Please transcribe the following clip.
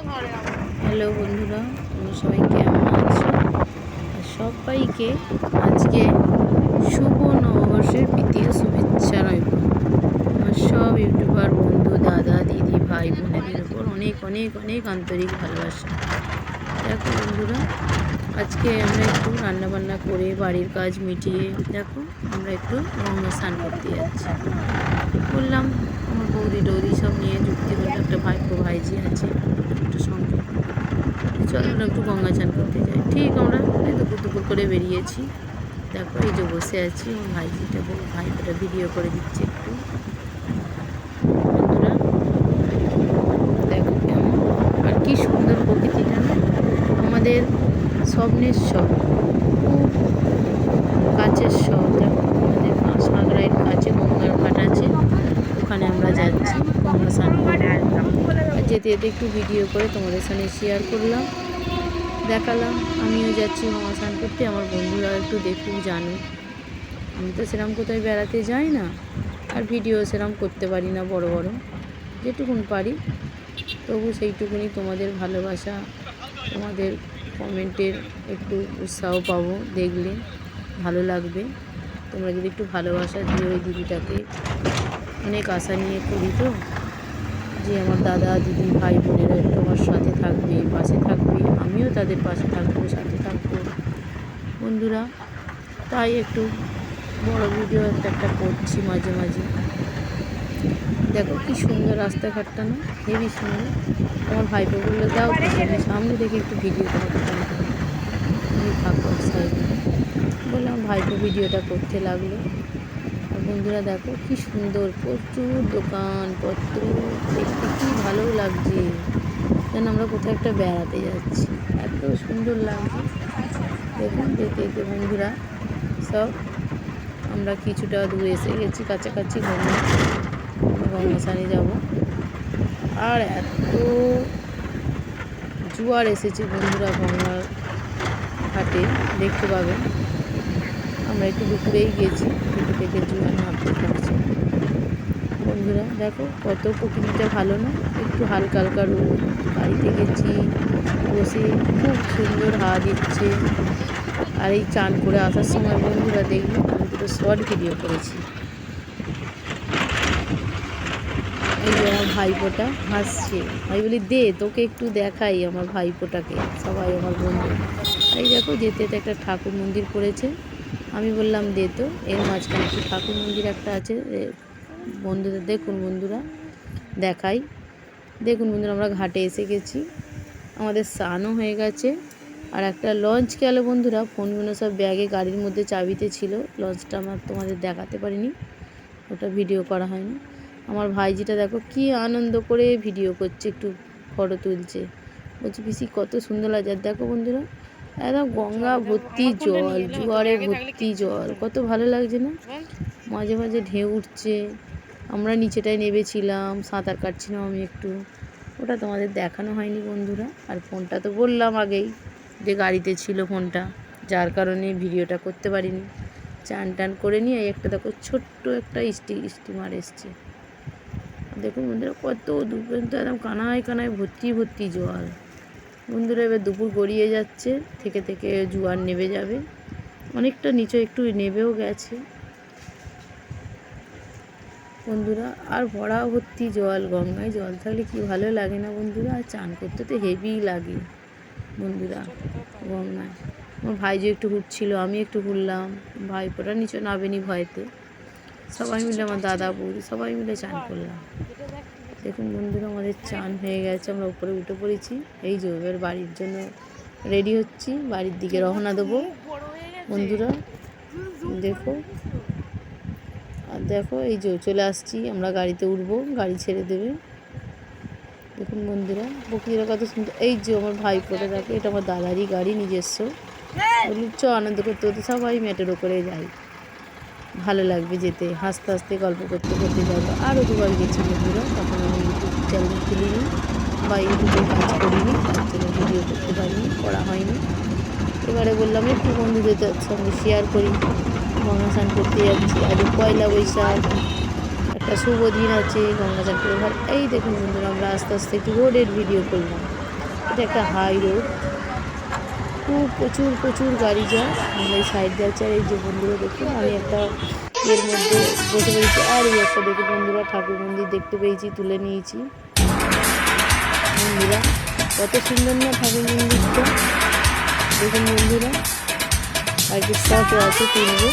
Hello বন্ধুরা, তোমরা সবাই কেমন আছো? আর সবাইকে আজকে শুভ নববর্ষের প্রীতীয় শুভেচ্ছা রইল। আমার সব ইউটিউবার বন্ধু, দাদা, দিদি, ভাই, বোনেদের উপর অনেক অনেক অনেক আন্তরিক ভালোবাসা। দেখো বন্ধুরা, আজকে আমরা একটু রান্নাবান্না করে বাড়ির কাজ মিটিয়ে, দেখো আমরা একটু গঙ্গা স্নান করতে যাচ্ছি। বললাম, আমার বৌদি টৌদি সব নিয়ে যুক্তি করলে, একটা ভাইপো ভাইজি আছে। একটু সঙ্গে আমরা একটু গঙ্গা চান করতে যাই। ঠিক আমরা দুপুর দুপুর করে বেরিয়েছি। দেখো এই যে বসে আছি, আমার ভাইজিটা বউ ভাইপোটা ভিডিও করে দিচ্ছে একটু। বন্ধুরা, দেখো কেমন। আর কি সুন্দর প্রকৃতিটা না আমাদের স্বপ্নের সব খুব কাছের সব দেখো আমাদের সাগরাইয়ের কাছে গঙ্গার ঘাট আছে ওখানে আমরা যাচ্ছি গঙ্গা স্নান করব। আর যেতে যেতে একটু ভিডিও করে তোমাদের সামনে শেয়ার করলাম। দেখালাম, আমিও যাচ্ছি গঙ্গা স্নান করতে, আমার বন্ধুরা একটু দেখুক, জানুক। আমি তো সেরকম কোথায় বেড়াতে যাই না, আর ভিডিও সেরকম করতে পারি না বড় বড়। যেটুকুন পারি, তবু সেইটুকুনি তোমাদের ভালোবাসা, তোমাদের কমেন্টের একটু উৎসাহ পাবো, দেখলে ভালো লাগবে। তোমরা যদি একটু ভালোবাসা দিও ওই দিদিটাকে, অনেক আশা নিয়ে করি তো। যে আমার দাদা, দিদি, ভাই, বোনেরা একটু আমার সাথে থাকবে, পাশে থাকবে, আমিও তাদের পাশে থাকব, সাথে থাকব। বন্ধুরা, তাই একটু বড় ভিডিও একটা একটা করছি মাঝে মাঝে। দেখো কি সুন্দর রাস্তাঘাটটা না হেবি সুন্দর আমার ভাইপো বলল, দাও পিছনে সামনে দেখে একটু ভিডিও আমি থাকব সাইডে বললাম, ভাইপো ভিডিওটা করতে লাগল। বন্ধুরা দেখো, কি সুন্দর, প্রচুর দোকানপত্র, দেখতে কি ভালো লাগছে। যেন আমরা কোথাও একটা বেড়াতে যাচ্ছি। এত সুন্দর লাগছে। দেখুন যেতে যেতে বন্ধুরা, সব আমরা কিছুটা দূরে এসে গেছি, কাছাকাছি গঙ্গা গঙ্গা স্নানে যাব। আর এত জোয়ার এসেছে বন্ধুরা গঙ্গার ঘাটে, দেখতে পাবেন। আমরা একটু দুপুরেই গেছি থেকে থেকে জোয়ার নামতে থাকছে বন্ধুরা, দেখো কত প্রকৃতিটা ভালো না? একটু হালকা হালকা রোদ, বাড়িতে গেছি, বসে খুব সুন্দর হাওয়া দিচ্ছে। আর এই চান করে আসার সময় বন্ধুরা দেখবে, আমি দুটো শর্ট ভিডিও করেছি। এই যে আমার ভাইপোটা হাসছে। আমি বলি, দে, তোকে একটু দেখাই আমার ভাইপোটাকে, সবাই আমার বন্ধু। এই দেখো, যেতে একটা ঠাকুর মন্দির পড়েছে আমি বললাম, দে তো। এর মাঝখানে একটু ঠাকুর মন্দির একটা আছে বন্ধুদের, দেখুন বন্ধুরা, দেখাই। দেখুন বন্ধুরা, আমরা ঘাটে এসে গেছি। আমাদের স্নানও হয়ে গেছে। আর একটা লঞ্চ গেল বন্ধুরা ফোনগুলো সব ব্যাগে গাড়ির মধ্যে চাবিতে ছিল। লঞ্চটা আমার তোমাদের দেখাতে পারিনি, ওটা ভিডিও করা হয়নি। আমার ভাইজিটা দেখো, কি আনন্দ করে ভিডিও করছে, একটু ফটো তুলছে। বলছি, পিসি, কত সুন্দর লাগছে। দেখো বন্ধুরা একদম গঙ্গা ভর্তি জল জোয়ারে ভর্তি জল। কত ভালো লাগছে না? মাঝে মাঝে ঢেউ উঠছে। আমরা নিচেটায় নেবেছিলাম সাঁতার কাটছিলাম আমি একটু। ওটা তোমাদের দেখানো হয়নি বন্ধুরা, আর ফোনটা তো বললাম আগেই যে গাড়িতে ছিল ফোনটা, যার কারণে ভিডিওটা করতে পারিনি। চান টান করে নিয়ে একটা দেখো ছোট্ট একটা স্টি স্টিমার এসছে। দেখুন বন্ধুরা, কত দূর পর্যন্ত একদম কানায় কানায় ভর্তি ভর্তি জল। বন্ধুরা এবার দুপুর গড়িয়ে যাচ্ছে, থেকে থেকে জোয়ার নেবে যাবে। অনেকটা নিচে একটু নেবেও গেছে। বন্ধুরা, আর ভরা ভর্তি জল, গঙ্গায় জল থাকলে কি ভালো লাগে না বন্ধুরা? আর চান করতে তো হেভি লাগে বন্ধুরা গঙ্গায়। আমার ভাই যে একটু ঘুরছিল, আমি একটু ঘুরলাম। ভাইপোটা নিচে নাবেনি ভয়তে। সবাই মিলে আমার দাদা বৌদি সবাই মিলে চান করলাম। দেখুন বন্ধুরা, আমাদের চান হয়ে গেছে, আমরা উপরে উঠে পড়েছি। এই যে এবার বাড়ির জন্য রেডি হচ্ছি, বাড়ির দিকে রওনা দেবো। বন্ধুরা, দেখো, আর দেখো, এই যে চলে আসছি, আমরা গাড়িতে উঠবো, গাড়ি ছেড়ে দেবে। দেখুন বন্ধুরা বকরিরা কত সুন্দর। এই যে আমার ভাইপোটা থাকে এটা আমার দাদারই গাড়ি, নিজস্ব। চ, আনন্দ করতে করতে সবাই মেটেরও করে যাই ভালো লাগবে যেতে, হাসতে হাসতে, গল্প করতে করতে যাব। আরও দুবার গেছি বন্ধুরা, তখন চ্যানেল খুলিনি বা ইউটিউবে কাজ করিনি, তার জন্য ভিডিও করতে পারিনি, করা হয়নি। এবারে বললাম, একটু বন্ধুদের সঙ্গে শেয়ার করি। গঙ্গা স্নান করতে যাচ্ছি। আজ পয়লা বৈশাখ, একটা শুভ দিন আছে গঙ্গা স্নান করে ভালো এই দেখুন বন্ধুরা, আমরা আস্তে আস্তে একটু রোডের ভিডিও করলাম। এটা একটা হাই রোড খুব প্রচুর প্রচুর গাড়ি যায় আমরা এই সাইড দিয়ে আর এই যে বন্ধুরা, দেখুন, আমি একটা এর মধ্যে বসে পেয়েছি আর এই একটা দেখে বন্ধুরা, ঠাকুর মন্দির দেখতে পেয়েছি, তুলে নিয়েছি। বন্ধুরা, কত সুন্দর না ঠাকুর মন্দিরটা। দেখুন বন্ধুরা, আর কি আছে তুলবো